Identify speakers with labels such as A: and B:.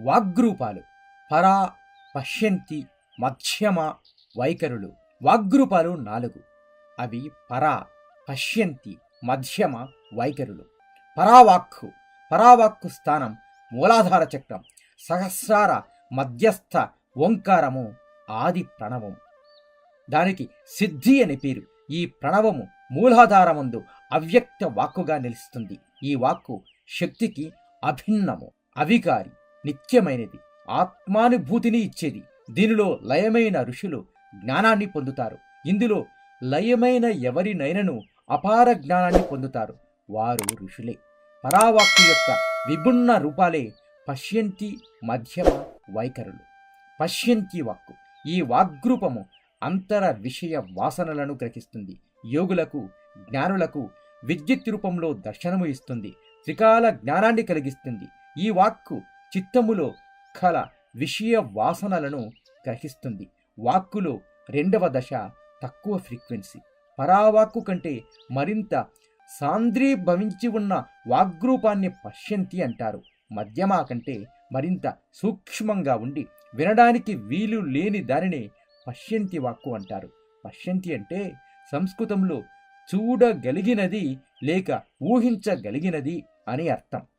A: వాగ్రూపాలు. పరా పశ్యంతి మధ్యమ వైఖరులు వాగ్రూపాలు నాలుగు. అవి పరా పశ్యంతి మధ్యమ వైఖరులు పరావాక్కు. పరావాక్కు స్థానం మూలాధార చక్రం. సహస్రార మధ్యస్థ ఓంకారము ఆది ప్రణవము. దానికి సిద్ధి అని పేరు. ఈ ప్రణవము మూలాధారముందు అవ్యక్త వాక్కుగా నిలుస్తుంది. ఈ వాక్కు శక్తికి అభిన్నము. అవికారి. నిత్యమైనది. ఆత్మానుభూతిని ఇచ్చేది. దీనిలో లయమైన ఋషులు జ్ఞానాన్ని పొందుతారు. ఇందులో లయమైన ఎవరినైనను అపార జ్ఞానాన్ని పొందుతారు. వారు ఋషులే. పరావాక్కు యొక్క విభిన్న రూపాలే పశ్యంతి మధ్యమ వైఖరులు. పశ్యంతి వాక్కు ఈ వాగ్రూపము అంతర విషయ వాసనలను గ్రహిస్తుంది. యోగులకు జ్ఞానులకు విద్యుత్ రూపంలో దర్శనము ఇస్తుంది. త్రికాల జ్ఞానాన్ని కలిగిస్తుంది. ఈ వాక్కు చిత్తములో కల విషయ వాసనలను గ్రహిస్తుంది. వాక్కులో రెండవ దశ తక్కువ ఫ్రీక్వెన్సీ. పరావాక్కు కంటే మరింత సాంద్రీభవించి ఉన్న వాగ్రూపాన్ని పశ్యంతి అంటారు. మధ్యమా కంటే మరింత సూక్ష్మంగా ఉండి వినడానికి వీలు లేని దానిని పశ్యంతి వాక్కు అంటారు. పశ్యంతి అంటే సంస్కృతంలో చూడగలిగినది లేక ఊహించగలిగినది అని అర్థం.